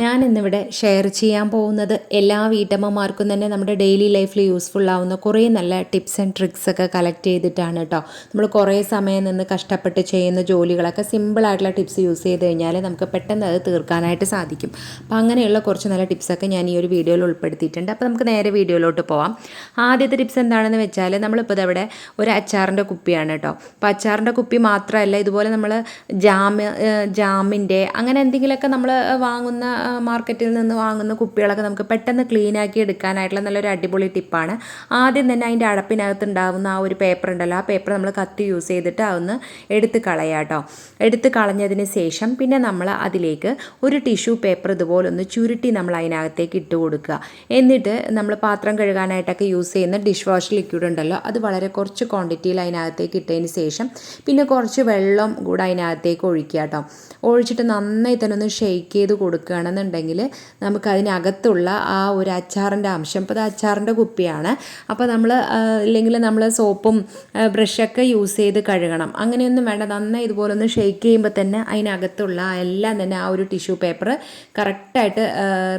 ഞാൻ ഇന്നിവിടെ ഷെയർ ചെയ്യാൻ പോകുന്നത് എല്ലാ വീട്ടമ്മമാർക്കും തന്നെ നമ്മുടെ ഡെയിലി ലൈഫിൽ യൂസ്ഫുൾ ആവുന്ന കുറേ നല്ല ടിപ്സ് ആൻഡ് ട്രിക്സ് ഒക്കെ കളക്ട് ചെയ്തിട്ടാണ് കേട്ടോ നമ്മൾ കുറേ സമയം നിന്ന് കഷ്ടപ്പെട്ട് ചെയ്യുന്ന ജോലികളൊക്കെ സിമ്പിളായിട്ടുള്ള ടിപ്സ് യൂസ് ചെയ്ത് കഴിഞ്ഞാൽ നമുക്ക് പെട്ടെന്ന് അത് തീർക്കാനായിട്ട് സാധിക്കും. അപ്പോൾ അങ്ങനെയുള്ള കുറച്ച് നല്ല ടിപ്സൊക്കെ ഞാൻ ഈ ഒരു വീഡിയോയിൽ ഉൾപ്പെടുത്തിയിട്ടുണ്ട്. അപ്പോൾ നമുക്ക് നേരെ വീഡിയോയിലോട്ട് പോവാം. ആദ്യത്തെ ടിപ്സ് എന്താണെന്ന് വെച്ചാൽ നമ്മളിപ്പോൾ ഇതവിടെ ഒരു അച്ചാറിന്റെ കുപ്പിയാണ് കേട്ടോ അപ്പോൾ അച്ചാറിന്റെ കുപ്പി മാത്രമല്ല ഇതുപോലെ നമ്മൾ ജാം ജാമിന്റെ അങ്ങനെ എന്തെങ്കിലുമൊക്കെ നമ്മൾ വാങ്ങുന്ന മാർക്കറ്റിൽ നിന്ന് വാങ്ങുന്ന കുപ്പികളൊക്കെ നമുക്ക് പെട്ടെന്ന് ക്ലീൻ ആക്കി എടുക്കാനായിട്ടുള്ള നല്ലൊരു അടിപൊളി ടിപ്പാണ്. ആദ്യം തന്നെ അതിന്റെ അടപ്പിനകത്ത് ഉണ്ടാകുന്ന ആ ഒരു പേപ്പർ ഉണ്ടല്ലോ ആ പേപ്പർ നമ്മൾ കത്തി യൂസ് ചെയ്തിട്ട് അതൊന്ന് എടുത്ത് കളയാം കേട്ടോ എടുത്ത് കളഞ്ഞതിന് ശേഷം പിന്നെ നമ്മൾ അതിലേക്ക് ഒരു ടിഷ്യൂ പേപ്പർ ഇതുപോലെ ഒന്ന് ചുരുട്ടി നമ്മൾ അതിനകത്തേക്ക് ഇട്ട് കൊടുക്കുക. എന്നിട്ട് നമ്മൾ പാത്രം കഴുകാനായിട്ടൊക്കെ യൂസ് ചെയ്യുന്ന ഡിഷ് വാഷ് ലിക്വിഡ് ഉണ്ടല്ലോ അത് വളരെ കുറച്ച് ക്വാണ്ടിറ്റിയിൽ അതിനകത്തേക്ക് ഇട്ടതിന് ശേഷം പിന്നെ കുറച്ച് വെള്ളം കൂടെ അതിനകത്തേക്ക് ഒഴിക്കുക കേട്ടോ ഒഴിച്ചിട്ട് നന്നായി തന്നെ ഒന്ന് ഷെയ്ക്ക് ചെയ്ത് കൊടുക്കുകയാണെന്നുണ്ടെങ്കിൽ നമുക്ക് അതിനകത്തുള്ള ആ ഒരു അച്ചാറിന്റെ അംശം. ഇപ്പോൾ അത് അച്ചാറിന്റെ കുപ്പിയാണ്. അപ്പോൾ നമ്മൾ ഇല്ലെങ്കിൽ നമ്മൾ സോപ്പും ബ്രഷൊക്കെ യൂസ് ചെയ്ത് കഴുകണം. അങ്ങനെയൊന്നും വേണ്ട. നന്നായി ഇതുപോലെ ഒന്ന് ഷെയ്ക്ക് ചെയ്യുമ്പോൾ തന്നെ അതിനകത്തുള്ള എല്ലാം തന്നെ ആ ഒരു ടിഷ്യൂ പേപ്പർ കറക്റ്റായിട്ട്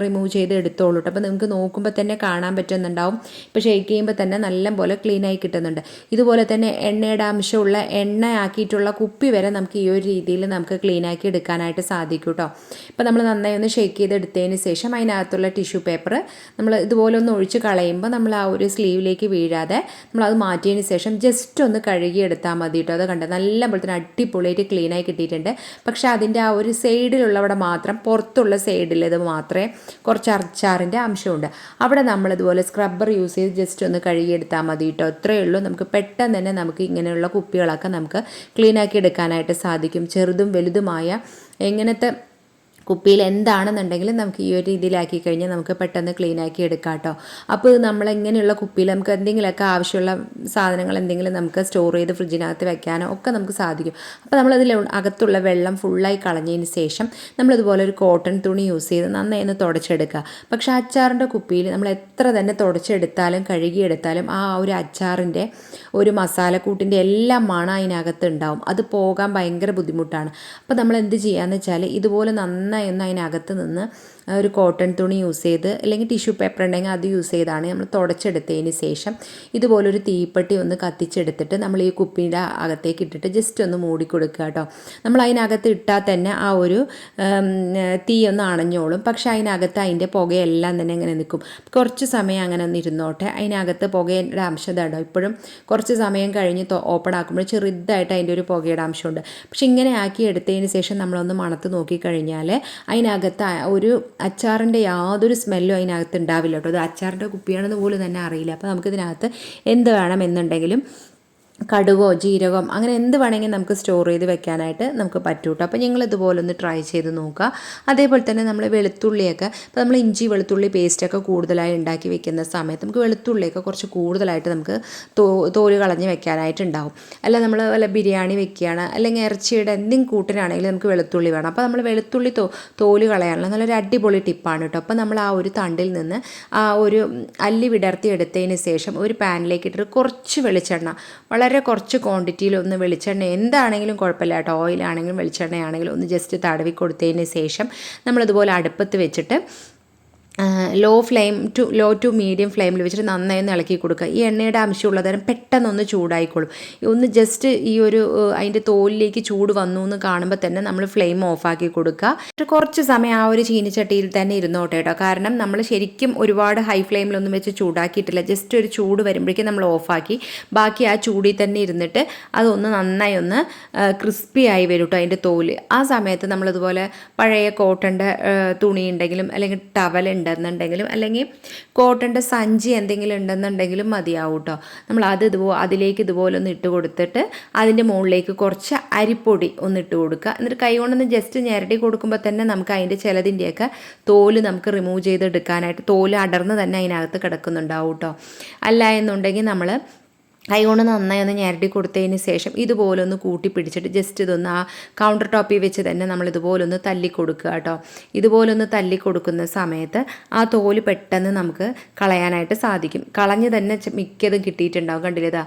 റിമൂവ് ചെയ്ത് എടുത്തോളൂ കേട്ടോ. അപ്പോൾ നിങ്ങൾക്ക് നോക്കുമ്പോൾ തന്നെ കാണാൻ പറ്റുന്നുണ്ടാവും. ഇപ്പോൾ ഷെയ്ക്ക് ചെയ്യുമ്പോൾ തന്നെ നല്ല പോലെ ക്ലീൻ ആയി കിട്ടുന്നുണ്ട്. ഇതുപോലെ തന്നെ എണ്ണയുടെ അംശമുള്ള എണ്ണ ആക്കിയിട്ടുള്ള കുപ്പി വരെ നമുക്ക് ഈ ഒരു രീതിയിൽ നമുക്ക് ക്ലീൻ ആക്കി എടുക്കാനായിട്ട് സാധിക്കും കേട്ടോ. ഇപ്പോൾ നമ്മൾ നന്നായി ഒന്ന് ഷേക്ക് ചെയ്തെടുത്തതിന് ശേഷം അതിനകത്തുള്ള ടിഷ്യൂ പേപ്പർ നമ്മൾ ഇതുപോലെ ഒന്ന് ഒഴിച്ച് കളയുമ്പോൾ നമ്മൾ ആ ഒരു സ്ലീവിലേക്ക് വീഴാതെ നമ്മൾ അത് മാറ്റിയതിന് ശേഷം ജസ്റ്റ് ഒന്ന് കഴുകി എടുത്താൽ മതി കേട്ടോ അത് കണ്ടത് നല്ല പോലെ തന്നെ അടിപൊളിയായിട്ട് ക്ലീനായി കിട്ടിയിട്ടുണ്ട്. പക്ഷേ അതിന്റെ ആ ഒരു സൈഡിലുള്ളവിടെ മാത്രം പുറത്തുള്ള സൈഡിൽ ഇത് മാത്രമേ കുറച്ച് അച്ചാറിന്റെ അംശമുണ്ട്. അവിടെ നമ്മൾ ഇതുപോലെ സ്ക്രബ്ബർ യൂസ് ചെയ്ത് ജസ്റ്റ് ഒന്ന് കഴുകിയെടുത്താൽ മതി കേട്ടോ അത്രയേ ഉള്ളൂ. നമുക്ക് പെട്ടെന്ന് തന്നെ നമുക്ക് ഇങ്ങനെയുള്ള കുപ്പികളൊക്കെ നമുക്ക് ക്ലീനാക്കി എടുക്കാനായിട്ട് സാധിക്കും. ചെറുതും വലുതുമായ എങ്ങനത്തെ കുപ്പിയിൽ എന്താണെന്നുണ്ടെങ്കിലും നമുക്ക് ഈ ഒരു രീതിയിലാക്കി കഴിഞ്ഞാൽ നമുക്ക് പെട്ടെന്ന് ക്ലീൻ ആക്കി എടുക്കാം കേട്ടോ അപ്പോൾ നമ്മൾ ഇങ്ങനെയുള്ള കുപ്പിയിൽ നമുക്ക് എന്തെങ്കിലുമൊക്കെ ആവശ്യമുള്ള സാധനങ്ങൾ എന്തെങ്കിലും നമുക്ക് സ്റ്റോർ ചെയ്ത് ഫ്രിഡ്ജിനകത്ത് വെക്കാനോ ഒക്കെ നമുക്ക് സാധിക്കും. അപ്പോൾ നമ്മളതിൽ അകത്തുള്ള വെള്ളം ഫുള്ളായി കളഞ്ഞതിന് ശേഷം നമ്മളിതുപോലെ ഒരു കോട്ടൺ തുണി യൂസ് ചെയ്ത് നന്നായി ഒന്ന് തുടച്ചെടുക്കുക. പക്ഷെ അച്ചാറിന്റെ കുപ്പിയിൽ നമ്മൾ എത്ര തന്നെ തുടച്ചെടുത്താലും കഴുകിയെടുത്താലും ആ ഒരു അച്ചാറിന്റെ ഒരു മസാലക്കൂട്ടിന്റെ എല്ലാം മണം അതിനകത്ത് ഉണ്ടാവും. അത് പോകാൻ ഭയങ്കര ബുദ്ധിമുട്ടാണ്. അപ്പോൾ നമ്മൾ എന്ത് ചെയ്യാന്ന് വെച്ചാൽ ഇതുപോലെ നന്നായി ഒന്ന് അതിനകത്ത് നിന്ന് ഒരു കോട്ടൺ തുണി യൂസ് ചെയ്ത് അല്ലെങ്കിൽ ടിഷ്യൂ പേപ്പർ ഉണ്ടെങ്കിൽ അത് യൂസ് ചെയ്താണ് നമ്മൾ തുടച്ചെടുത്തതിന് ശേഷം ഇതുപോലൊരു തീപ്പെട്ടി ഒന്ന് കത്തിച്ചെടുത്തിട്ട് നമ്മൾ ഈ കുപ്പിയുടെ അകത്തേക്ക് ഇട്ടിട്ട് ജസ്റ്റ് ഒന്ന് മൂടിക്കൊടുക്കുക കേട്ടോ. നമ്മൾ അതിനകത്ത് ഇട്ടാൽ തന്നെ ആ ഒരു തീ ഒന്ന് അണഞ്ഞോളും. പക്ഷേ അതിനകത്ത് അതിന്റെ പുകയെല്ലാം തന്നെ ഇങ്ങനെ നിൽക്കും. കുറച്ച് സമയം അങ്ങനെ ഒന്ന് ഇരുന്നോട്ടെ. അതിനകത്ത് പുകയുടെ അംശം തടോ ഇപ്പോഴും കുറച്ച് സമയം കഴിഞ്ഞ് ഓപ്പൺ ആക്കുമ്പോൾ ചെറുതായിട്ട് അതിന്റെ ഒരു പുകയുടെ അംശമുണ്ട്. പക്ഷെ ഇങ്ങനെ ആക്കി എടുത്തതിന് ശേഷം നമ്മളൊന്ന് മണത്ത് നോക്കിക്കഴിഞ്ഞാൽ അതിനകത്ത് ഒരു അച്ചാറിന്റെ യാതൊരു സ്മെല്ലും അതിനകത്ത് ഉണ്ടാവില്ല കേട്ടോ. അത് അച്ചാറിന്റെ കുപ്പിയാണെന്ന് പോലും തന്നെ അറിയില്ല. അപ്പോൾ നമുക്കിതിനകത്ത് എന്ത് വേണം കടുകോ ജീരകം അങ്ങനെ എന്ത് വേണമെങ്കിൽ നമുക്ക് സ്റ്റോർ ചെയ്ത് വെക്കാനായിട്ട് നമുക്ക് പറ്റൂട്ടോ. അപ്പോൾ ഞങ്ങൾ ഇതുപോലെ ഒന്ന് ട്രൈ ചെയ്ത് നോക്കുക. അതേപോലെ തന്നെ നമ്മൾ വെളുത്തുള്ളിയൊക്കെ ഇപ്പോൾ നമ്മൾ ഇഞ്ചി വെളുത്തുള്ളി പേസ്റ്റൊക്കെ കൂടുതലായി ഉണ്ടാക്കി വെക്കുന്ന സമയത്ത് നമുക്ക് വെളുത്തുള്ളിയൊക്കെ കുറച്ച് കൂടുതലായിട്ട് നമുക്ക് തോ തോൽ കളഞ്ഞ് വെക്കാനായിട്ടുണ്ടാവും അല്ല നമ്മൾ വല്ല ബിരിയാണി വെക്കുകയാണ് അല്ലെങ്കിൽ ഇറച്ചിയുടെ എന്തെങ്കിലും കൂട്ടിനാണെങ്കിലും നമുക്ക് വെളുത്തുള്ളി വേണം. അപ്പോൾ നമ്മൾ വെളുത്തുള്ളി തോ തോൽ കളയാനുള്ള നല്ലൊരു അടിപൊളി ടിപ്പാണ് കേട്ടോ. അപ്പോൾ നമ്മൾ ആ ഒരു തണ്ടിൽ നിന്ന് ആ ഒരു അല്ലി വിടർത്തി എടുത്തതിന് ശേഷം ഒരു പാനിലേക്ക് ഇട്ടിട്ട് കുറച്ച് വെളിച്ചെണ്ണ വളരെ വളരെ കുറച്ച് ക്വാണ്ടിറ്റിയിൽ ഒന്ന് വെളിച്ചെണ്ണ എന്താണെങ്കിലും കുഴപ്പമില്ല കേട്ടോ. ഓയിലാണെങ്കിലും വെളിച്ചെണ്ണയാണെങ്കിലും ഒന്ന് ജസ്റ്റ് തടവി കൊടുത്തതിന് ശേഷം നമ്മളിതുപോലെ അടുപ്പത്ത് വെച്ചിട്ട് low flame to low to medium ഫ്ലെയിമിൽ വെച്ചിട്ട് നന്നായി ഒന്ന് ഇളക്കി കൊടുക്കുക. ഈ എണ്ണയുടെ ആവശ്യമുള്ളതരം പെട്ടെന്നൊന്ന് ചൂടായിക്കോളും. ഒന്ന് ജസ്റ്റ് ഈ ഒരു അതിന്റെ തോലിലേക്ക് ചൂട് വന്നു എന്ന് കാണുമ്പോൾ തന്നെ നമ്മൾ ഫ്ലെയിം ഓഫാക്കി കൊടുക്കുക. കുറച്ച് സമയം ആ ഒരു ചീനിച്ചട്ടിയിൽ തന്നെ ഇരുന്നോട്ടെ കേട്ടോ കാരണം നമ്മൾ ശരിക്കും ഒരുപാട് ഹൈ ഫ്ലെയിമിലൊന്നും വെച്ച് ചൂടാക്കിയിട്ടില്ല. ജസ്റ്റ് ഒരു ചൂട് വരുമ്പോഴേക്കും നമ്മൾ ഓഫാക്കി ബാക്കി ആ ചൂടിൽ തന്നെ ഇരുന്നിട്ട് അതൊന്ന് നന്നായി ഒന്ന് ക്രിസ്പി ആയി വരും കേട്ടോ അതിന്റെ തോൽ. ആ സമയത്ത് നമ്മളിതുപോലെ പഴയ കോട്ടന്റെ തുണി ഉണ്ടെങ്കിലും അല്ലെങ്കിൽ ടവൽ ഉണ്ടെന്നുണ്ടെങ്കിലും അല്ലെങ്കിൽ കോട്ടന്റെ സഞ്ചി എന്തെങ്കിലും ഉണ്ടെന്നുണ്ടെങ്കിലും മതിയാവും കേട്ടോ നമ്മൾ അത് ഇതുപോലെ അതിലേക്ക് ഇതുപോലെ ഒന്ന് ഇട്ട് കൊടുത്തിട്ട് അതിന്റെ മുകളിലേക്ക് കുറച്ച് അരിപ്പൊടി ഒന്ന് ഇട്ട് കൊടുക്കുക. എന്നിട്ട് കൈ കൊണ്ടൊന്ന് ജസ്റ്റ് ഞെരടി കൊടുക്കുമ്പോൾ തന്നെ നമുക്ക് അതിന്റെ ചിലതിന്റെയൊക്കെ തോൽ നമുക്ക് റിമൂവ് ചെയ്തെടുക്കാനായിട്ട് തോൽ അടർന്ന് തന്നെ അതിനകത്ത് കിടക്കുന്നുണ്ടാവും കേട്ടോ അല്ല എന്നുണ്ടെങ്കിൽ നമ്മൾ കൈകൊണ്ട് നന്നായി ഒന്ന് ഞരടി കൊടുത്തതിന് ശേഷം ഇതുപോലെ ഒന്ന് കൂട്ടി പിടിച്ചിട്ട് ജസ്റ്റ് ഇതൊന്ന് ആ കൗണ്ടർ ടോപ്പിൽ വെച്ച് തന്നെ നമ്മൾ ഇതുപോലൊന്ന് തല്ലി കൊടുക്കുക കേട്ടോ. ഇതുപോലൊന്ന് തല്ലി കൊടുക്കുന്ന സമയത്ത് ആ തോൽ പെട്ടെന്ന് നമുക്ക് കളയാനായിട്ട് സാധിക്കും. കളഞ്ഞ് തന്നെ മിക്കതും കിട്ടിയിട്ടുണ്ടാവും. കണ്ടില്ലേതാ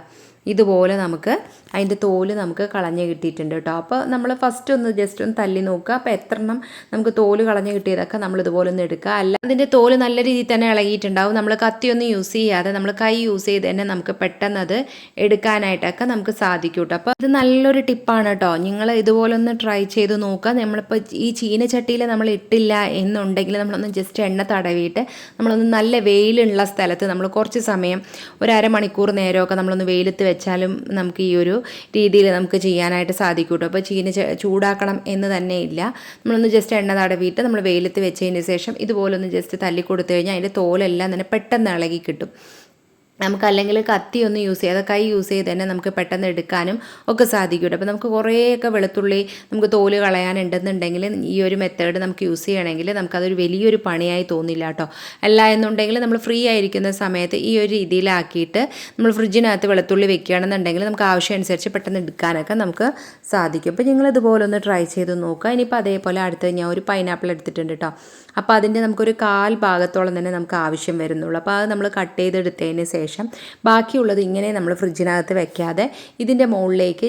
ഇതുപോലെ നമുക്ക് അതിന്റെ തോൽ നമുക്ക് കളഞ്ഞ് കിട്ടിയിട്ടുണ്ട് കേട്ടോ. അപ്പോൾ നമ്മൾ ഫസ്റ്റ് ഒന്ന് ജസ്റ്റ് ഒന്ന് തല്ലി നോക്കുക. അപ്പോൾ എത്ര എണ്ണം നമുക്ക് തോൽ കളഞ്ഞ് കിട്ടിയതൊക്കെ നമ്മൾ ഇതുപോലെ ഒന്ന് എടുക്കുക. അല്ല അതിന്റെ തോൽ നല്ല രീതിയിൽ തന്നെ ഇളകിയിട്ടുണ്ടാവും. നമ്മൾ കത്തിയൊന്നും യൂസ് ചെയ്യാതെ നമ്മൾ കൈ യൂസ് ചെയ്ത് തന്നെ നമുക്ക് പെട്ടെന്ന് അത് എടുക്കാനായിട്ടൊക്കെ നമുക്ക് സാധിക്കും കേട്ടോ. അപ്പോൾ ഇത് നല്ലൊരു ടിപ്പാണ് കേട്ടോ. നിങ്ങൾ ഇതുപോലെ ഒന്ന് ട്രൈ ചെയ്ത് നോക്കുക. നമ്മളിപ്പോൾ ഈ ചീനച്ചട്ടിയിൽ നമ്മൾ ഇട്ടില്ല എന്നുണ്ടെങ്കിൽ നമ്മളൊന്ന് ജസ്റ്റ് എണ്ണ തടവിയിട്ട് നമ്മളൊന്ന് നല്ല വെയിലുള്ള സ്ഥലത്ത് നമ്മൾ കുറച്ച് സമയം ഒരു അരമണിക്കൂർ നേരമൊക്കെ നമ്മളൊന്ന് വെയിലത്ത് വെച്ചാലും നമുക്ക് ഈ ഒരു രീതിയിൽ നമുക്ക് ചെയ്യാനായിട്ട് സാധിക്കും കേട്ടോ അപ്പോൾ ചീന ചൂടാക്കണം എന്ന് തന്നെ ഇല്ല. നമ്മളൊന്ന് ജസ്റ്റ് എണ്ണ തടവിയിട്ട് നമ്മൾ വെയിലത്ത് വെച്ചതിന് ശേഷം ഇതുപോലൊന്ന് ജസ്റ്റ് തല്ലി കൊടുത്തു കഴിഞ്ഞാൽ അതിന്റെ തോലെല്ലാം തന്നെ പെട്ടെന്ന് ഇളകി കിട്ടും. നമുക്ക് അല്ലെങ്കിൽ കത്തി ഒന്നും യൂസ് ചെയ്യാതെ കൈ യൂസ് ചെയ്ത് തന്നെ നമുക്ക് പെട്ടെന്ന് എടുക്കാനും ഒക്കെ സാധിക്കും അപ്പോൾ നമുക്ക് കുറേയൊക്കെ വെളുത്തുള്ളി നമുക്ക് തോൽ കളയാനുണ്ടെന്നുണ്ടെങ്കിൽ ഈ ഒരു മെത്തേഡ് നമുക്ക് യൂസ് ചെയ്യണമെങ്കിൽ നമുക്കതൊരു വലിയൊരു പണിയായി തോന്നില്ല കേട്ടോ. അല്ല എന്നുണ്ടെങ്കിൽ നമ്മൾ ഫ്രീ ആയിരിക്കുന്ന സമയത്ത് ഈ ഒരു രീതിയിലാക്കിയിട്ട് നമ്മൾ ഫ്രിഡ്ജിനകത്ത് വെളുത്തുള്ളി വെക്കുകയാണെന്നുണ്ടെങ്കിൽ നമുക്ക് ആവശ്യം അനുസരിച്ച് പെട്ടെന്ന് എടുക്കാനൊക്കെ നമുക്ക് സാധിക്കും. അപ്പോൾ നിങ്ങൾ ഇതുപോലെ ഒന്ന് ട്രൈ ചെയ്ത് നോക്കുക. ഇനിയിപ്പോൾ അതേപോലെ അടുത്ത് ഞാൻ ഒരു പൈനാപ്പിൾ എടുത്തിട്ടുണ്ട് കേട്ടോ. അപ്പോൾ അതിന്റെ നമുക്കൊരു കാൽ ഭാഗത്തോളം തന്നെ നമുക്ക് ആവശ്യം വരുന്നുള്ളൂ. അപ്പോൾ അത് നമ്മൾ കട്ട് ചെയ്തെടുത്തതിന് ശേഷം ബാക്കിയുള്ളത് ഇങ്ങനെ നമ്മൾ ഫ്രിഡ്ജിനകത്ത് വെക്കാതെ ഇതിന്റെ മുകളിലേക്ക്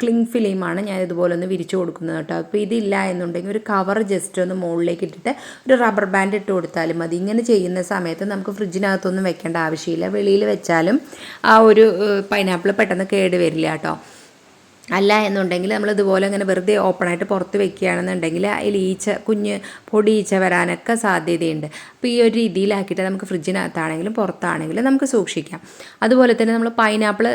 ക്ലിങ് ഫിലിമാണ് ഞാൻ ഇതുപോലെ ഒന്ന് വിരിച്ചു കൊടുക്കുന്നത് കേട്ടോ. അപ്പോൾ ഇതില്ല എന്നുണ്ടെങ്കിൽ ഒരു കവർ ജസ്റ്റ് ഒന്ന് മുകളിലേക്ക് ഇട്ടിട്ട് ഒരു റബ്ബർ ബാൻഡ് ഇട്ട് കൊടുത്താലും മതി. ഇങ്ങനെ ചെയ്യുന്ന സമയത്ത് നമുക്ക് ഫ്രിഡ്ജിനകത്തൊന്നും വെക്കേണ്ട ആവശ്യമില്ല. വെളിയിൽ വെച്ചാലും ആ ഒരു പൈനാപ്പിൾ പെട്ടെന്ന് കേട് വരില്ല കേട്ടോ. അല്ല എന്നുണ്ടെങ്കിൽ നമ്മൾ ഇതുപോലെ ഇങ്ങനെ വെറുതെ ഓപ്പണായിട്ട് പുറത്ത് വെക്കുകയാണെന്നുണ്ടെങ്കിൽ അതിൽ ഈച്ച കുഞ്ഞ് പൊടി ഈച്ച വരാനൊക്കെ സാധ്യതയുണ്ട്. അപ്പോൾ ഈ ഒരു രീതിയിലാക്കിയിട്ട് നമുക്ക് ഫ്രിഡ്ജിനകത്താണെങ്കിലും പുറത്താണെങ്കിലും നമുക്ക് സൂക്ഷിക്കാം. അതുപോലെ തന്നെ നമ്മൾ പൈനാപ്പിൾ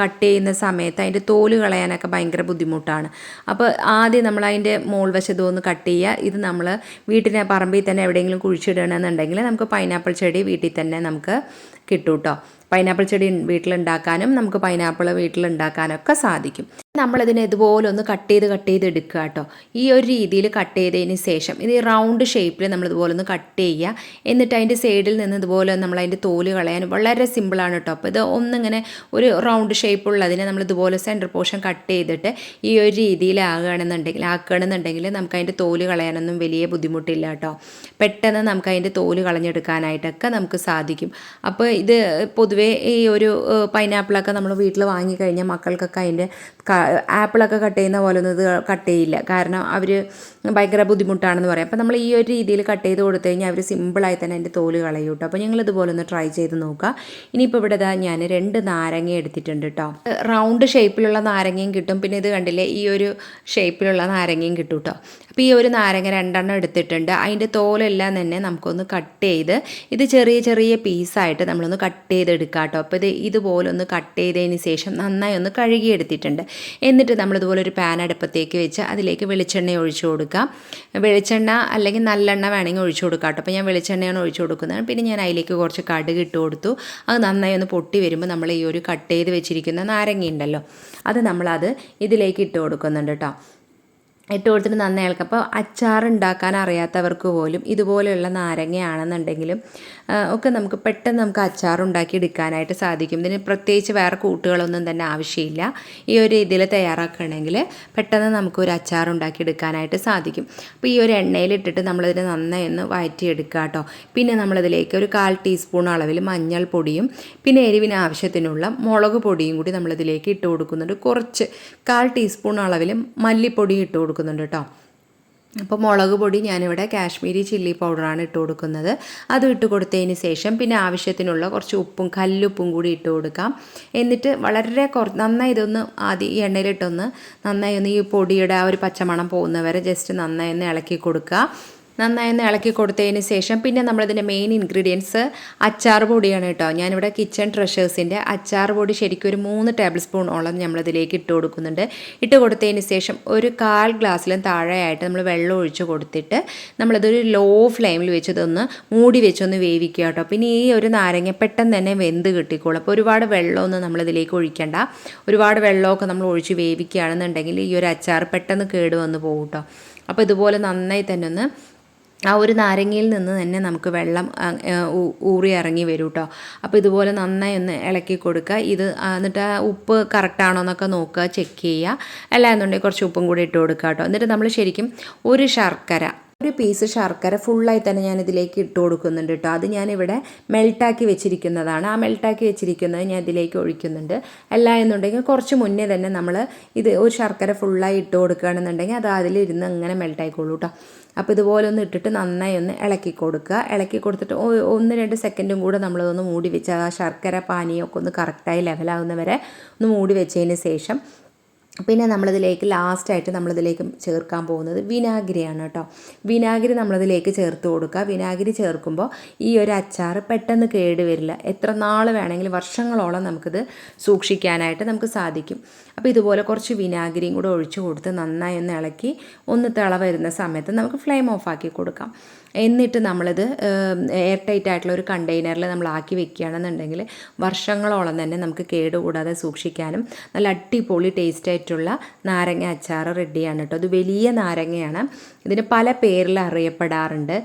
കട്ട് ചെയ്യുന്ന സമയത്ത് അതിന്റെ തോൽ കളയാനൊക്കെ ഭയങ്കര ബുദ്ധിമുട്ടാണ്. അപ്പോൾ ആദ്യം നമ്മൾ അതിന്റെ മോൾ വശത്തും കട്ട് ചെയ്യുക. ഇത് നമ്മൾ വീട്ടിലെ പറമ്പിൽ തന്നെ എവിടെയെങ്കിലും കുഴിച്ചിടണമെന്നുണ്ടെങ്കിൽ നമുക്ക് പൈനാപ്പിൾ ചെടി വീട്ടിൽ തന്നെ നമുക്ക് കിട്ടും കേട്ടോ പൈനാപ്പിൾ ചെടി വീട്ടിലുണ്ടാക്കാനും നമുക്ക് പൈനാപ്പിൾ വീട്ടിലുണ്ടാക്കാനൊക്കെ സാധിക്കും. നമ്മളിതിനെ ഇതുപോലെ ഒന്ന് കട്ട് ചെയ്ത് കട്ട് ചെയ്ത് എടുക്കുക കേട്ടോ. ഈ ഒരു രീതിയിൽ കട്ട് ചെയ്തതിന് ശേഷം ഇത് റൗണ്ട് ഷേപ്പിൽ നമ്മൾ ഇതുപോലെ ഒന്ന് കട്ട് ചെയ്യുക. എന്നിട്ട് അതിന്റെ സൈഡിൽ നിന്ന് ഇതുപോലെ നമ്മൾ അതിന്റെ തോൽ കളയാൻ വളരെ സിമ്പിളാണ് കേട്ടോ. അപ്പോൾ ഇത് ഒന്നിങ്ങനെ ഒരു റൗണ്ട് ഷേപ്പുള്ളതിനെ നമ്മൾ ഇതുപോലെ സെന്റർ പോർഷൻ കട്ട് ചെയ്തിട്ട് ഈ ഒരു രീതിയിലാകുകയാണെന്നുണ്ടെങ്കിൽ ആക്കുകയാണെന്നുണ്ടെങ്കിൽ നമുക്ക് അതിന്റെ തോൽ കളയാനൊന്നും വലിയ ബുദ്ധിമുട്ടില്ല കേട്ടോ. പെട്ടെന്ന് നമുക്ക് അതിന്റെ തോൽ കളഞ്ഞെടുക്കാനായിട്ടൊക്കെ നമുക്ക് സാധിക്കും. അപ്പോൾ ഇത് പൊതുവേ ഈ ഒരു പൈനാപ്പിളൊക്കെ നമ്മൾ വീട്ടിൽ വാങ്ങിക്കഴിഞ്ഞാൽ മക്കൾക്കൊക്കെ അതിന്റെ ആപ്പിളൊക്കെ കട്ട് ചെയ്യുന്ന പോലെ ഒന്നും ഇത് കട്ട് ചെയ്യില്ല. കാരണം അവർ ഭയങ്കര ബുദ്ധിമുട്ടാണെന്ന് പറയും. അപ്പോൾ നമ്മൾ ഈ ഒരു രീതിയിൽ കട്ട് ചെയ്ത് കൊടുത്തു കഴിഞ്ഞാൽ അവർ സിമ്പിളായി തന്നെ അതിന്റെ തോൽ കളയും കേട്ടോ അപ്പോൾ ഞങ്ങൾ ഇതുപോലെ ഒന്ന് ട്രൈ ചെയ്ത് നോക്കുക ഇനിയിപ്പോൾ ഇവിടെ ഞാൻ രണ്ട് നാരങ്ങ എടുത്തിട്ടുണ്ട് കേട്ടോ റൗണ്ട് ഷേപ്പിലുള്ള നാരങ്ങയും കിട്ടും. പിന്നെ ഇത് കണ്ടില്ലേ? ഈ ഒരു ഷേപ്പിലുള്ള നാരങ്ങയും കിട്ടും കേട്ടോ അപ്പോൾ ഈ ഒരു നാരങ്ങ രണ്ടെണ്ണം എടുത്തിട്ടുണ്ട്. അതിന്റെ തോലെല്ലാം തന്നെ നമുക്കൊന്ന് കട്ട് ചെയ്ത് ഇത് ചെറിയ ചെറിയ പീസായിട്ട് നമ്മളൊന്ന് കട്ട് ചെയ്തെടുക്കുക കേട്ടോ അപ്പോൾ ഇത് ഇതുപോലെ ഒന്ന് കട്ട് ചെയ്തതിന് ശേഷം നന്നായി ഒന്ന് കഴുകി എടുത്തിട്ടുണ്ട്. എന്നിട്ട് നമ്മളിതുപോലെ ഒരു പാൻ അടുപ്പത്തേക്ക് വെച്ച് അതിലേക്ക് വെളിച്ചെണ്ണ ഒഴിച്ചു കൊടുക്കാം. വെളിച്ചെണ്ണ അല്ലെങ്കിൽ നല്ലെണ്ണ വേണമെങ്കിൽ ഒഴിച്ചു കൊടുക്കാം കേട്ടോ. അപ്പോൾ ഞാൻ വെളിച്ചെണ്ണയാണ് ഒഴിച്ചു കൊടുക്കുന്നത്. പിന്നെ ഞാൻ അതിലേക്ക് കുറച്ച് കടുക് ഇട്ട് കൊടുത്തു. അത് നന്നായി ഒന്ന് പൊട്ടി വരുമ്പോൾ നമ്മൾ ഈ ഒരു കട്ട് ചെയ്ത് വെച്ചിരിക്കുന്ന നാരങ്ങ ഉണ്ടല്ലോ അത് നമ്മളത് ഇതിലേക്ക് ഇട്ട് കൊടുക്കുന്നുണ്ട് കേട്ടോ. ഇട്ട് കൊടുത്തിട്ട് നന്നായി ഇളക്കുക. അപ്പോൾ അച്ചാർ ഉണ്ടാക്കാൻ അറിയാത്തവർക്ക് പോലും ഇതുപോലെയുള്ള നാരങ്ങയാണെന്നുണ്ടെങ്കിലും ഒക്കെ നമുക്ക് പെട്ടെന്ന് നമുക്ക് അച്ചാർ ഉണ്ടാക്കി എടുക്കാനായിട്ട് സാധിക്കും. ഇതിന് പ്രത്യേകിച്ച് വേറെ കൂട്ടുകളൊന്നും തന്നെ ആവശ്യമില്ല. ഈ ഒരു രീതിയിൽ തയ്യാറാക്കുകയാണെങ്കിൽ പെട്ടെന്ന് നമുക്ക് ഒരു അച്ചാർ ഉണ്ടാക്കി എടുക്കാനായിട്ട് സാധിക്കും. അപ്പോൾ ഈ ഒരു എണ്ണയിലിട്ടിട്ട് നമ്മളിതിനെ നന്നായി ഒന്ന് വഴറ്റിയെടുക്കുക കേട്ടോ. പിന്നെ നമ്മളിതിലേക്ക് ഒരു കാൽ ടീസ്പൂൺ അളവിൽ മഞ്ഞൾപ്പൊടിയും പിന്നെ എരിവിന് ആവശ്യത്തിനുള്ള മുളക് പൊടിയും കൂടി നമ്മളിതിലേക്ക് ഇട്ട് കൊടുക്കുന്നുണ്ട്. കുറച്ച് കാൽ ടീസ്പൂൺ അളവിൽ മല്ലിപ്പൊടി ഇട്ട് കൊടുക്കുന്നുണ്ട് കേട്ടോ. അപ്പോൾ മുളക് പൊടി ഞാനിവിടെ കാശ്മീരി ചില്ലി പൗഡറാണ് ഇട്ട് കൊടുക്കുന്നത്. അത് ഇട്ട് കൊടുത്തതിന് ശേഷം പിന്നെ ആവശ്യത്തിനുള്ള കുറച്ച് ഉപ്പും കല്ലുപ്പും കൂടി ഇട്ട് കൊടുക്കാം. എന്നിട്ട് വളരെ കുറ നന്നായി ഇതൊന്ന് ആദ്യം ഈ എണ്ണയിലിട്ടൊന്ന് നന്നായി ഒന്ന് ഈ പൊടിയുടെ ആ ഒരു പച്ചമണം പോകുന്നവരെ ജസ്റ്റ് നന്നായി ഒന്ന് ഇളക്കി കൊടുക്കുക. നന്നായി ഇളക്കി കൊടുത്തതിന് ശേഷം പിന്നെ നമ്മളിതിന്റെ മെയിൻ ഇൻഗ്രീഡിയൻസ് അച്ചാർ പൊടിയാണ് കേട്ടോ. ഞാനിവിടെ കിച്ചൺ ട്രഷേഴ്സിന്റെ അച്ചാർ പൊടി ശരിക്കും ഒരു മൂന്ന് ടേബിൾ സ്പൂൺ സ്പൂണോളം നമ്മളിതിലേക്ക് ഇട്ട് കൊടുക്കുന്നുണ്ട്. ഇട്ട് കൊടുത്തതിന് ശേഷം ഒരു കാൽ ഗ്ലാസ്സിലും താഴെയായിട്ട് നമ്മൾ വെള്ളം ഒഴിച്ച് കൊടുത്തിട്ട് നമ്മളിതൊരു ലോ ഫ്ലെയിമിൽ വെച്ചതൊന്ന് മൂടി വെച്ചൊന്ന് വേവിക്കുക കേട്ടോ. പിന്നെ ഈ ഒരു നാരങ്ങ പെട്ടെന്ന് തന്നെ വെന്ത് കിട്ടിക്കോളും. അപ്പോൾ ഒരുപാട് വെള്ളമൊന്നും നമ്മളിതിലേക്ക് ഒഴിക്കേണ്ട. ഒരുപാട് വെള്ളമൊക്കെ നമ്മൾ ഒഴിച്ച് വേവിക്കുകയാണെന്നുണ്ടെങ്കിൽ ഈ ഒരു അച്ചാർ പെട്ടെന്ന് കേടുവന്ന് പോകും കേട്ടോ. അപ്പോൾ ഇതുപോലെ നന്നായി തന്നെ ഒന്ന് ആ ഒരു നാരങ്ങയിൽ നിന്ന് തന്നെ നമുക്ക് വെള്ളം ഊറി ഇറങ്ങി വരും കേട്ടോ അപ്പോൾ ഇതുപോലെ നന്നായി ഒന്ന് ഇളക്കി കൊടുക്കുക. ഇത് എന്നിട്ട് ആ ഉപ്പ് കറക്റ്റാണോ എന്നൊക്കെ നോക്കുക ചെക്ക് ചെയ്യുക. അല്ല എന്നുണ്ടെങ്കിൽ കുറച്ച് ഉപ്പും കൂടി ഇട്ട് കൊടുക്കുക കേട്ടോ എന്നിട്ട് നമ്മൾ ശരിക്കും ഒരു ശർക്കര ഒരു പീസ് ശർക്കര ഫുള്ളായി തന്നെ ഞാൻ ഇതിലേക്ക് ഇട്ട് കൊടുക്കുന്നുണ്ട് കേട്ടോ അത് ഞാനിവിടെ മെൽട്ടാക്കി വെച്ചിരിക്കുന്നതാണ്. ആ മെൽട്ടാക്കി വെച്ചിരിക്കുന്നത് ഞാൻ ഇതിലേക്ക് ഒഴിക്കുന്നുണ്ട്. അല്ല എന്നുണ്ടെങ്കിൽ കുറച്ച് മുന്നേ തന്നെ നമ്മൾ ഇത് ഒരു ശർക്കര ഫുള്ളായി ഇട്ട് കൊടുക്കുകയാണെന്നുണ്ടെങ്കിൽ അത് അതിലിരുന്ന് അങ്ങനെ മെൽട്ടായിക്കോളൂ കേട്ടോ അപ്പോൾ ഇതുപോലെ ഒന്ന് ഇട്ടിട്ട് നന്നായി ഒന്ന് ഇളക്കി കൊടുക്കുക. ഇളക്കി കൊടുത്തിട്ട് ഒന്ന് രണ്ട് സെക്കൻഡും കൂടെ നമ്മളതൊന്ന് മൂടി വെച്ച് ആ ശർക്കര പാനീയമൊക്കെ ഒന്ന് കറക്റ്റായി ലെവലാവുന്നവരെ ഒന്ന് മൂടി വെച്ചതിന് ശേഷം പിന്നെ നമ്മളിതിലേക്ക് ലാസ്റ്റായിട്ട് നമ്മളിതിലേക്ക് ചേർക്കാൻ പോകുന്നത് വിനാഗിരിയാണ് കേട്ടോ. വിനാഗിരി നമ്മളിതിലേക്ക് ചേർത്ത് കൊടുക്കുക. വിനാഗിരി ചേർക്കുമ്പോൾ ഈ ഒരു അച്ചാർ പെട്ടെന്ന് കേട് വരില്ല. എത്ര നാൾ വേണമെങ്കിലും വർഷങ്ങളോളം നമുക്കിത് സൂക്ഷിക്കാനായിട്ട് നമുക്ക് സാധിക്കും. അപ്പോൾ ഇതുപോലെ കുറച്ച് വിനാഗിരിയും കൂടെ ഒഴിച്ചു കൊടുത്ത് നന്നായി ഒന്ന് ഇളക്കി ഒന്ന് തിള വരുന്ന സമയത്ത് നമുക്ക് ഫ്ലെയിം ഓഫ് ആക്കി കൊടുക്കാം. എന്നിട്ട് നമ്മളിത് എയർ ടൈറ്റ് ആയിട്ടുള്ള ഒരു കണ്ടെയ്നറിൽ നമ്മൾ ആക്കി വെക്കുകയാണെന്നുണ്ടെങ്കിൽ വർഷങ്ങളോളം തന്നെ നമുക്ക് കേടുകൂടാതെ സൂക്ഷിക്കാനും നല്ല അടിപൊളി ടേസ്റ്റ് ആയിട്ടുള്ള നാരങ്ങ അച്ചാർ റെഡിയാണ് കേട്ടോ. അത് വലിയ നാരങ്ങയാണ്. ഇതിന് പല പേരിൽ അറിയപ്പെടാറുണ്ട്.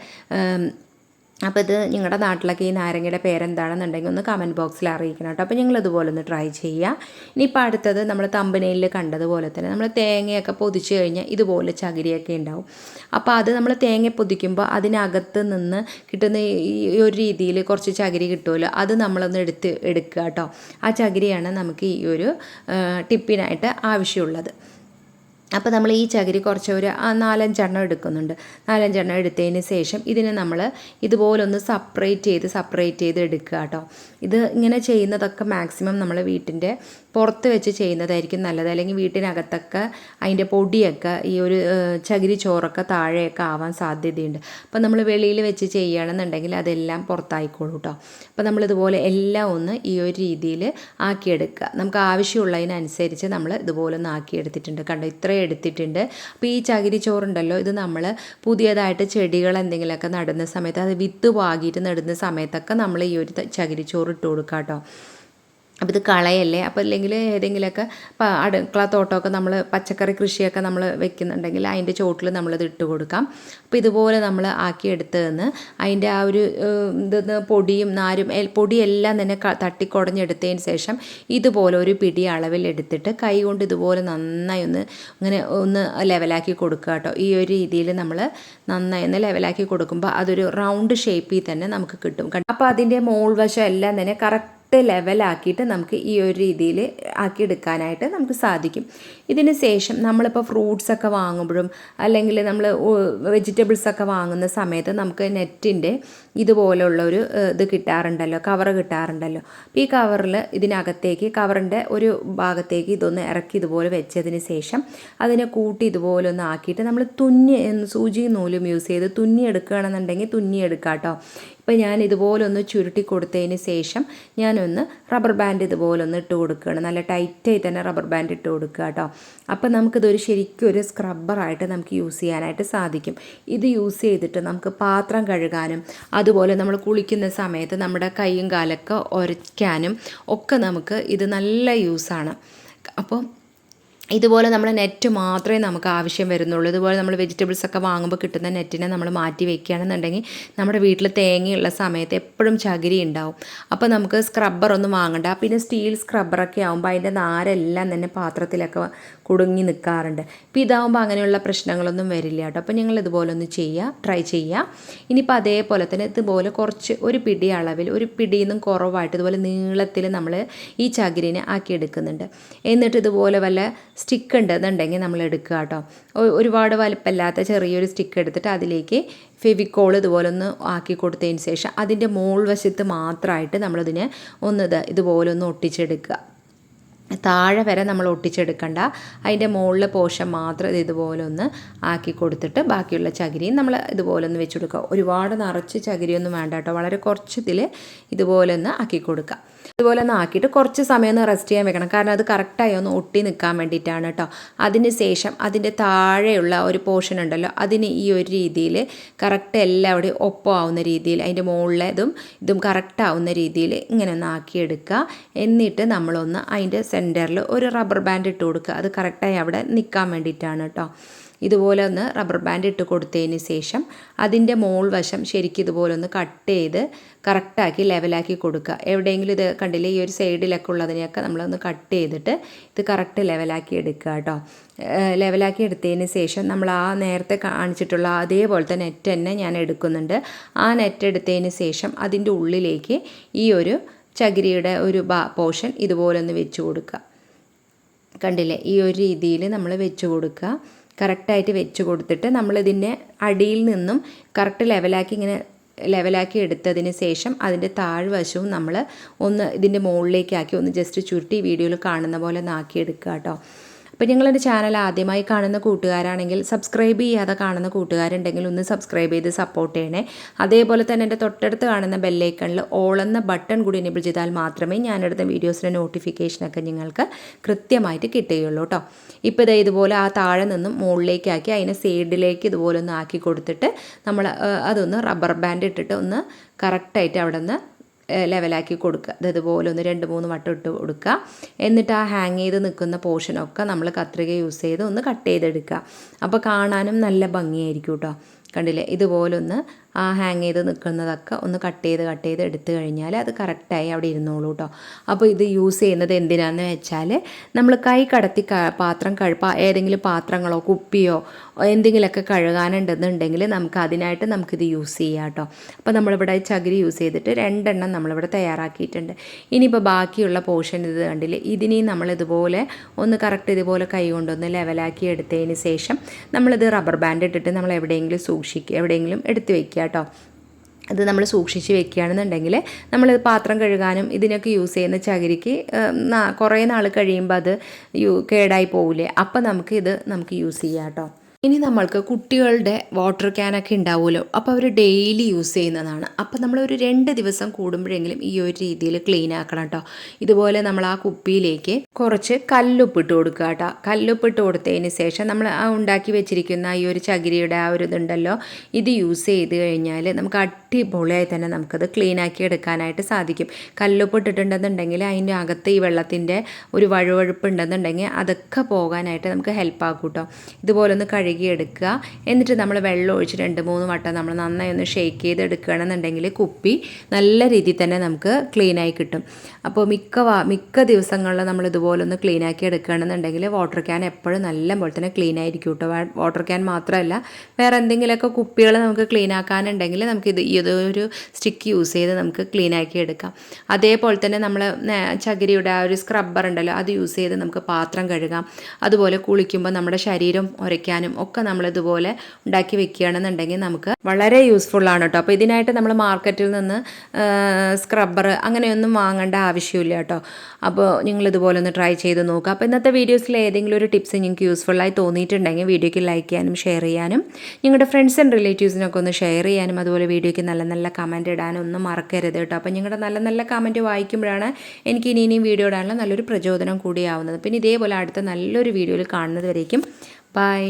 അപ്പോൾ ഇത് നിങ്ങളുടെ നാട്ടിലൊക്കെ ഈ നാരങ്ങയുടെ പേരെന്താണെന്നുണ്ടെങ്കിൽ ഒന്ന് കമന്റ് ബോക്സിൽ അറിയിക്കണം കേട്ടോ. അപ്പോൾ നിങ്ങൾ ഇതുപോലെ ഒന്ന് ട്രൈ ചെയ്യുക ഇനിയിപ്പോൾ അടുത്തത് നമ്മൾ തമ്പനയിൽ കണ്ടതുപോലെ തന്നെ നമ്മൾ തേങ്ങയൊക്കെ പൊതിച്ച് കഴിഞ്ഞാൽ ഇതുപോലെ ചകിരിയൊക്കെ ഉണ്ടാവും. അപ്പോൾ അത് നമ്മൾ തേങ്ങ പൊതിക്കുമ്പോൾ അതിനകത്ത് നിന്ന് കിട്ടുന്ന ഈ ഒരു രീതിയിൽ കുറച്ച് ചകിരി കിട്ടുമല്ലോ അത് നമ്മളൊന്ന് എടുത്ത് എടുക്കുക കേട്ടോ. ആ ചകിരിയാണ് നമുക്ക് ഈ ഒരു ടിപ്പിനായിട്ട് ആവശ്യമുള്ളത്. അപ്പോൾ നമ്മൾ ഈ ചകിരി കുറച്ച് ഒരു നാലഞ്ചെണ്ണം എടുക്കുന്നുണ്ട്. നാലഞ്ചെണ്ണം എടുത്തതിന് ശേഷം ഇതിനെ നമ്മൾ ഇതുപോലൊന്ന് സപ്പറേറ്റ് ചെയ്ത് സപ്പറേറ്റ് ചെയ്ത് എടുക്കുക കേട്ടോ. ഇത് ഇങ്ങനെ ചെയ്യുന്നതൊക്കെ മാക്സിമം നമ്മൾ വീട്ടിന്റെ പുറത്ത് വെച്ച് ചെയ്യുന്നതായിരിക്കും നല്ലത്. അല്ലെങ്കിൽ വീട്ടിനകത്തൊക്കെ അതിന്റെ പൊടിയൊക്കെ ഈ ഒരു ചകിരി ചോറൊക്കെ താഴെയൊക്കെ ആവാൻ സാധ്യതയുണ്ട്. അപ്പോൾ നമ്മൾ വെളിയിൽ വെച്ച് ചെയ്യുകയാണെന്നുണ്ടെങ്കിൽ അതെല്ലാം പുറത്തായിക്കോളൂ കേട്ടോ അപ്പോൾ നമ്മളിതുപോലെ എല്ലാം ഒന്ന് ഈ ഒരു രീതിയിൽ ആക്കിയെടുക്കുക. നമുക്ക് ആവശ്യമുള്ളതിനനുസരിച്ച് നമ്മൾ ഇതുപോലെ ഒന്ന് ആക്കിയെടുത്തിട്ടുണ്ട്. കണ്ടോ? ഇത്രയും എടുത്തിട്ടുണ്ട്. അപ്പോൾ ഈ ചകിരി ചോറുണ്ടല്ലോ ഇത് നമ്മൾ പുതിയതായിട്ട് ചെടികൾ എന്തെങ്കിലുമൊക്കെ നടുന്ന സമയത്ത് അത് വിത്ത് പാകിയിട്ട് നടുന്ന സമയത്തൊക്കെ നമ്മൾ ഈ ഒരു ചകിരി ചോറ് ഇട്ട് കൊടുക്കാം കേട്ടോ അപ്പോൾ ഇത് കളയല്ലേ? അപ്പോൾ അല്ലെങ്കിൽ ഏതെങ്കിലുമൊക്കെ അടുക്കള തോട്ടമൊക്കെ നമ്മൾ പച്ചക്കറി കൃഷിയൊക്കെ നമ്മൾ വെക്കുന്നുണ്ടെങ്കിൽ അതിന്റെ ചോട്ടിൽ നമ്മളിത് ഇട്ട് കൊടുക്കാം. അപ്പോൾ ഇതുപോലെ നമ്മൾ ആക്കിയെടുത്ത് നിന്ന് അതിന്റെ ആ ഒരു ഇതെന്ന് പൊടിയും നാരും പൊടിയെല്ലാം തന്നെ തട്ടിക്കുടഞ്ഞെടുത്തതിന് ശേഷം ഇതുപോലെ ഒരു പിടി അളവിൽ എടുത്തിട്ട് കൈ കൊണ്ട് ഇതുപോലെ നന്നായി ഒന്ന് ഇങ്ങനെ ഒന്ന് ലെവലാക്കി കൊടുക്കുക കേട്ടോ. ഈ ഒരു രീതിയിൽ നമ്മൾ നന്നായി ഒന്ന് ലെവലാക്കി കൊടുക്കുമ്പോൾ അതൊരു റൗണ്ട് ഷേപ്പിൽ തന്നെ നമുക്ക് കിട്ടും. അപ്പോൾ അതിന്റെ മോൾ വശം എല്ലാം തന്നെ കറക്റ്റ് കറക്റ്റ് ലെവലാക്കിയിട്ട് നമുക്ക് ഈ ഒരു രീതിയിൽ ആക്കിയെടുക്കാനായിട്ട് നമുക്ക് സാധിക്കും. ഇതിന് ശേഷം നമ്മളിപ്പോൾ ഫ്രൂട്ട്സൊക്കെ വാങ്ങുമ്പോഴും അല്ലെങ്കിൽ നമ്മൾ വെജിറ്റബിൾസൊക്കെ വാങ്ങുന്ന സമയത്ത് നമുക്ക് നെറ്റിന്റെ ഇതുപോലുള്ള ഒരു ഇത് കിട്ടാറുണ്ടല്ലോ കവർ കിട്ടാറുണ്ടല്ലോ. അപ്പോൾ ഈ കവറിൽ ഇതിനകത്തേക്ക് കവറിന്റെ ഒരു ഭാഗത്തേക്ക് ഇതൊന്ന് ഇറക്കി ഇതുപോലെ വെച്ചതിന് ശേഷം അതിനെ കൂട്ടി ഇതുപോലെ ഒന്ന് ആക്കിയിട്ട് നമ്മൾ തുന്നി സൂചി നൂലും യൂസ് ചെയ്ത് തുന്നി എടുക്കുകയാണെന്നുണ്ടെങ്കിൽ തുന്നി എടുക്കാം കേട്ടോ ഞാൻ ഇതുപോലെ ഒന്ന് ചുരുട്ടി കൊടുത്തതിന് ശേഷം ഞാനൊന്ന് റബ്ബർ ബാൻഡ് ഇതുപോലെ ഒന്ന് ഇട്ട് കൊടുക്കുകയാണ് നല്ല ടൈറ്റായി തന്നെ റബ്ബർ ബാൻഡ് ഇട്ട് കൊടുക്കുക കേട്ടോ അപ്പോൾ നമുക്കിതൊരു ശരിക്കും ഒരു സ്ക്രബ്ബറായിട്ട് നമുക്ക് യൂസ് ചെയ്യാനായിട്ട് സാധിക്കും. ഇത് യൂസ് ചെയ്തിട്ട് നമുക്ക് പാത്രം കഴുകാനും അതുപോലെ നമ്മൾ കുളിക്കുന്ന സമയത്ത് നമ്മുടെ കൈയും കാലൊക്കെ ഉരയ്ക്കാനും ഒക്കെ നമുക്ക് ഇത് നല്ല യൂസാണ് അപ്പോൾ ഇതുപോലെ നമ്മൾ നെറ്റ് മാത്രമേ നമുക്ക് ആവശ്യം വരുന്നുള്ളൂ. ഇതുപോലെ നമ്മൾ വെജിറ്റബിൾസ് ഒക്കെ വാങ്ങുമ്പോൾ കിട്ടുന്ന നെറ്റിനെ നമ്മൾ മാറ്റി വെക്കുകയാണെന്നുണ്ടെങ്കിൽ നമ്മുടെ വീട്ടിൽ തേങ്ങയുള്ള സമയത്ത് എപ്പോഴും ചകിരി ഉണ്ടാവും. അപ്പോൾ നമുക്ക് സ്ക്രബ്ബർ ഒന്നും വാങ്ങണ്ട. പിന്നെ സ്റ്റീൽ സ്ക്രബ്ബറൊക്കെ ആകുമ്പോൾ അതിന്റെ നാരെല്ലാം തന്നെ പാത്രത്തിലൊക്കെ കുടുങ്ങി നിൽക്കാറുണ്ട് ഇപ്പം ഇതാകുമ്പോൾ അങ്ങനെയുള്ള പ്രശ്നങ്ങളൊന്നും വരില്ല കേട്ടോ. അപ്പോൾ ഞങ്ങൾ ഇതുപോലെ ഒന്ന് ചെയ്യുക ട്രൈ ചെയ്യുക ഇനിയിപ്പോൾ അതേപോലെ തന്നെ ഇതുപോലെ കുറച്ച് ഒരു പിടി അളവിൽ ഒരു പിടിയിൽ കുറവായിട്ട് ഇതുപോലെ നീളത്തിൽ നമ്മൾ ഈ ചകിരിനെ ആക്കിയെടുക്കുന്നുണ്ട് എന്നിട്ട് ഇതുപോലെ വല്ല സ്റ്റിക്ക് ഉണ്ടെന്നുണ്ടെങ്കിൽ നമ്മൾ എടുക്കുക കേട്ടോ. ഒരുപാട് വലുപ്പമില്ലാത്ത ചെറിയൊരു സ്റ്റിക്ക് എടുത്തിട്ട് അതിലേക്ക് ഫെവിക്കോൾ ഇതുപോലെ ഒന്ന് ആക്കി കൊടുത്തതിന് ശേഷം അതിന്റെ മോൾ വശത്ത് മാത്രമായിട്ട് നമ്മളിതിനെ ഒന്ന് ഇതുപോലെ ഒന്ന് ഒട്ടിച്ചെടുക്കുക. താഴെ വരെ നമ്മൾ ഒട്ടിച്ചെടുക്കണ്ട. അതിന്റെ മുകളിലെ പോഷൻ മാത്രം ഇതുപോലെ ഒന്ന് ആക്കി കൊടുത്തിട്ട് ബാക്കിയുള്ള ചകിരിയും നമ്മൾ ഇതുപോലെ ഒന്ന് വെച്ച് കൊടുക്കുക. ഒരുപാട് നിറച്ച് ചകിരിയൊന്നും വേണ്ട കേട്ടോ. വളരെ കുറച്ചതിൽ ഇതുപോലെ ഒന്ന് ആക്കി കൊടുക്കുക. ഇതുപോലെ ഒന്ന് ആക്കിയിട്ട് കുറച്ച് സമയം ഒന്ന് റെസ്റ്റ് ചെയ്യാൻ വെക്കണം. കാരണം അത് കറക്റ്റായി ഒന്ന് ഒട്ടി നിൽക്കാൻ വേണ്ടിയിട്ടാണ് കേട്ടോ. അതിന് ശേഷം അതിന്റെ താഴെയുള്ള ഒരു പോർഷൻ ഉണ്ടല്ലോ അതിന് ഈ ഒരു രീതിയിൽ കറക്റ്റ് എല്ലാവിടെയും ഒപ്പമാവുന്ന രീതിയിൽ അതിന്റെ മുകളിലെ ഇതും ഇതും കറക്റ്റ് ആവുന്ന രീതിയിൽ ഇങ്ങനെ ഒന്ന് ആക്കിയെടുക്കുക. എന്നിട്ട് നമ്മളൊന്ന് അതിന്റെ സെന്ററിൽ ഒരു റബ്ബർ ബാൻഡ് ഇട്ട് കൊടുക്കുക. അത് കറക്റ്റായി അവിടെ നിൽക്കാൻ വേണ്ടിയിട്ടാണ് കേട്ടോ. ഇതുപോലെ ഒന്ന് റബ്ബർ ബാൻഡ് ഇട്ട് കൊടുത്തതിന് ശേഷം അതിന്റെ മോൾ വശം ശരിക്കും ഇതുപോലെ ഒന്ന് കട്ട് ചെയ്ത് കറക്റ്റാക്കി ലെവലാക്കി കൊടുക്കുക. എവിടെയെങ്കിലും ഇത് കണ്ടില്ലേ? ഈ ഒരു സൈഡിലൊക്കെ ഉള്ളതിനെയൊക്കെ നമ്മളൊന്ന് കട്ട് ചെയ്തിട്ട് ഇത് കറക്റ്റ് ലെവലാക്കി എടുക്കുക കേട്ടോ. ലെവലാക്കി എടുത്തതിന് ശേഷം നമ്മൾ ആ നേരത്തെ കാണിച്ചിട്ടുള്ള അതേപോലത്തെ നെറ്റ് തന്നെ ഞാൻ എടുക്കുന്നുണ്ട്. ആ നെറ്റ് എടുത്തതിന് ശേഷം അതിന്റെ ഉള്ളിലേക്ക് ഈ ഒരു ചകിരിയുടെ ഒരു ബാ പോർഷൻ ഇതുപോലെ ഒന്ന് വെച്ച് കൊടുക്കുക. കണ്ടില്ലേ? ഈ ഒരു രീതിയിൽ നമ്മൾ വെച്ച് കൊടുക്കുക. കറക്റ്റായിട്ട് വെച്ച് കൊടുത്തിട്ട് നമ്മളിതിന്റെ അടിയിൽ നിന്നും കറക്റ്റ് ലെവലാക്കി ഇങ്ങനെ ലെവലാക്കി എടുത്തതിന് ശേഷം അതിന്റെ താഴ്വശവും നമ്മൾ ഒന്ന് ഇതിന്റെ മുകളിലേക്കാക്കി ഒന്ന് ജസ്റ്റ് ചുരുട്ടി വീഡിയോയിൽ കാണുന്ന പോലെ നാക്കിയെടുക്കുക കേട്ടോ. അപ്പോൾ നിങ്ങളെന്റെ ചാനൽ ആദ്യമായി കാണുന്ന കൂട്ടുകാരാണെങ്കിൽ സബ്സ്ക്രൈബ് ചെയ്യാതെ കാണുന്ന കൂട്ടുകാരുണ്ടെങ്കിൽ ഒന്ന് സബ്സ്ക്രൈബ് ചെയ്ത് സപ്പോർട്ട് ചെയ്യണേ. അതേപോലെ തന്നെ എന്റെ തൊട്ടടുത്ത് കാണുന്ന ബെല്ലൈക്കണിൽ ഓൾ എന്ന ബട്ടൺ കൂടി എനേബിൾ ചെയ്താൽ മാത്രമേ ഞാനെടുത്ത വീഡിയോസിന്റെ നോട്ടിഫിക്കേഷനൊക്കെ നിങ്ങൾക്ക് കൃത്യമായിട്ട് കിട്ടുകയുള്ളൂ കേട്ടോ ഇപ്പോൾ ഇതേ ഇതുപോലെ ആ താഴെ നിന്നും മുകളിലേക്കാക്കി അതിനെ സൈഡിലേക്ക് ഇതുപോലെ ഒന്ന് ആക്കി കൊടുത്തിട്ട് നമ്മൾ അതൊന്ന് റബ്ബർ ബാൻഡ് ഇട്ടിട്ട് ഒന്ന് കറക്റ്റായിട്ട് അവിടെ നിന്ന് ലെവലാക്കി കൊടുക്കുക. അത് ഇതുപോലെ ഒന്ന് രണ്ട് മൂന്ന് വട്ടം ഇട്ട് കൊടുക്കുക. എന്നിട്ട് ആ ഹാങ് ചെയ്ത് നിൽക്കുന്ന പോർഷനൊക്കെ നമ്മൾ കത്രിക യൂസ് ചെയ്ത് ഒന്ന് കട്ട് ചെയ്തെടുക്കുക. അപ്പോൾ കാണാനും നല്ല ഭംഗിയായിരിക്കും കേട്ടോ കണ്ടില്ലേ? ഇതുപോലൊന്ന് ആ ഹാങ് ചെയ്ത് നിൽക്കുന്നതൊക്കെ ഒന്ന് കട്ട് ചെയ്ത് കട്ട് ചെയ്ത് എടുത്തു കഴിഞ്ഞാൽ അത് കറക്റ്റായി അവിടെ ഇരുന്നോളൂ കേട്ടോ അപ്പോൾ ഇത് യൂസ് ചെയ്യുന്നത് എന്തിനാന്ന് വെച്ചാൽ നമ്മൾ കൈ കടത്തി പാത്രം കഴുപ്പ ഏതെങ്കിലും പാത്രങ്ങളോ കുപ്പിയോ എന്തെങ്കിലുമൊക്കെ കഴുകാനുണ്ടെന്നുണ്ടെങ്കിൽ നമുക്ക് അതിനായിട്ട് നമുക്കിത് യൂസ് ചെയ്യാം കേട്ടോ അപ്പോൾ നമ്മളിവിടെ ചകിരി യൂസ് ചെയ്തിട്ട് രണ്ടെണ്ണം നമ്മളിവിടെ തയ്യാറാക്കിയിട്ടുണ്ട്. ഇനിയിപ്പോൾ ബാക്കിയുള്ള പോർഷൻ ഇത് കണ്ടില്ലേ? ഇതിനെയും നമ്മളിതുപോലെ ഒന്ന് കറക്റ്റ് ഇതുപോലെ കൈ കൊണ്ടൊന്ന് ലെവലാക്കി എടുത്തതിന് ശേഷം നമ്മളിത് റബ്ബർ ബാൻഡ് ഇട്ടിട്ട് നമ്മൾ എവിടെയെങ്കിലും സൂക്ഷിക്കുക എവിടെയെങ്കിലും എടുത്തു വെക്കുക കേട്ടോ അത് നമ്മൾ സൂക്ഷിച്ച് വെക്കുകയാണെന്നുണ്ടെങ്കിൽ നമ്മൾ പാത്രം കഴുകാനും ഇതിനൊക്കെ യൂസ് ചെയ്യുന്ന ചകിരിക്ക് കുറേ നാൾ കഴിയുമ്പോൾ അത് യു കേടായി പോവില്ലേ? അപ്പം നമുക്ക് ഇത് നമുക്ക് യൂസ് ചെയ്യാം കേട്ടോ ഇനി നമ്മൾക്ക് കുട്ടികളുടെ വാട്ടർ ക്യാനൊക്കെ ഉണ്ടാവുമല്ലോ. അപ്പോൾ അവർ ഡെയിലി യൂസ് ചെയ്യുന്നതാണ്. അപ്പോൾ നമ്മളൊരു രണ്ട് ദിവസം കൂടുമ്പോഴെങ്കിലും ഈ ഒരു രീതിയിൽ ക്ലീൻ ആക്കണം കേട്ടോ ഇതുപോലെ നമ്മൾ ആ കുപ്പിയിലേക്ക് കുറച്ച് കല്ലുപ്പിട്ട് കൊടുക്കുക കേട്ടോ കല്ലുപ്പിട്ട് കൊടുത്തതിന് ശേഷം നമ്മൾ ആ ഉണ്ടാക്കി വെച്ചിരിക്കുന്ന ഈ ഒരു ചകിരിയുടെ ആ ഒരു ഇതുണ്ടല്ലോ ഇത് യൂസ് ചെയ്ത് കഴിഞ്ഞാൽ നമുക്ക് അടിപൊളിയായി തന്നെ നമുക്കത് ക്ലീൻ ആക്കി എടുക്കാനായിട്ട് സാധിക്കും. കല്ലുപ്പ് ഇട്ടിട്ടുണ്ടെന്നുണ്ടെങ്കിൽ അതിന്റെ അകത്ത് ഈ വെള്ളത്തിന്റെ ഒരു വഴുവഴുപ്പ് ഉണ്ടെന്നുണ്ടെങ്കിൽ അതൊക്കെ പോകാനായിട്ട് നമുക്ക് ഹെൽപ്പ് ആക്കും കേട്ടോ ഇതുപോലെ ഒന്ന് കഴുകി കഴുകിയെടുക്കുക. എന്നിട്ട് നമ്മൾ വെള്ളം ഒഴിച്ച് രണ്ട് മൂന്ന് വട്ടം നമ്മൾ നന്നായി ഒന്ന് ഷേക്ക് ചെയ്ത് എടുക്കുകയാണെന്നുണ്ടെങ്കിൽ കുപ്പി നല്ല രീതിയിൽ തന്നെ നമുക്ക് ക്ലീനായി കിട്ടും. അപ്പോൾ മിക്ക മിക്ക ദിവസങ്ങളിൽ നമ്മൾ ഇതുപോലെ ഒന്ന് ക്ലീനാക്കി എടുക്കുകയാണെന്നുണ്ടെങ്കിൽ വാട്ടർ ക്യാൻ എപ്പോഴും നല്ല പോലെ തന്നെ ക്ലീൻ ആയിരിക്കും കേട്ടോ വാട്ടർ ക്യാൻ മാത്രമല്ല വേറെ എന്തെങ്കിലുമൊക്കെ കുപ്പികൾ നമുക്ക് ക്ലീൻ ആക്കാനുണ്ടെങ്കിൽ നമുക്ക് ഇത് ഇതൊരു സ്റ്റിക്ക് യൂസ് ചെയ്ത് നമുക്ക് ക്ലീൻ ആക്കി എടുക്കാം. അതേപോലെ തന്നെ നമ്മൾ ചകിരിയുടെ ആ ഒരു സ്ക്രബ്ബർ ഉണ്ടല്ലോ അത് യൂസ് ചെയ്ത് നമുക്ക് പാത്രം കഴുകാം. അതുപോലെ കുളിക്കുമ്പോൾ നമ്മുടെ ശരീരം ഉരയ്ക്കാനും ഒക്കെ നമ്മൾ നമ്മളിതുപോലെ ഉണ്ടാക്കി വെക്കുകയാണെന്നുണ്ടെങ്കിൽ നമുക്ക് വളരെ യൂസ്ഫുൾ ആണ് കേട്ടോ അപ്പോൾ ഇതിനായിട്ട് നമ്മൾ മാർക്കറ്റിൽ നിന്ന് സ്ക്രബ്ബർ അങ്ങനെയൊന്നും വാങ്ങേണ്ട ആവശ്യമില്ല കേട്ടോ അപ്പോൾ നിങ്ങൾ ഇതുപോലെ ഒന്ന് ട്രൈ ചെയ്ത് നോക്കുക. അപ്പോൾ ഇന്നത്തെ വീഡിയോസിൽ ഏതെങ്കിലും ഒരു ടിപ്സ് നിങ്ങൾക്ക് യൂസ്ഫുള്ളായി തോന്നിയിട്ടുണ്ടെങ്കിൽ വീഡിയോയ്ക്ക് ലൈക്ക് ചെയ്യാനും ഷെയർ ചെയ്യാനും നിങ്ങളുടെ ഫ്രണ്ട്സ് ആൻഡ് റിലേറ്റീവ്സിനൊക്കെ ഒന്ന് ഷെയർ ചെയ്യാനും അതുപോലെ വീഡിയോയ്ക്ക് നല്ല നല്ല കമന്റ് ഇടാനും ഒന്നും മറക്കരുത് കേട്ടോ. അപ്പോൾ നിങ്ങളുടെ നല്ല നല്ല കമന്റ് വായിക്കുമ്പോഴാണ് എനിക്ക് ഇനി ഇനിയും വീഡിയോ ഇടാനുള്ള നല്ലൊരു പ്രചോദനം കൂടിയാവുന്നത്. പിന്നെ ഇതേപോലെ അടുത്ത നല്ലൊരു വീഡിയോയിൽ കാണുന്നത് വരേക്കും. ബൈ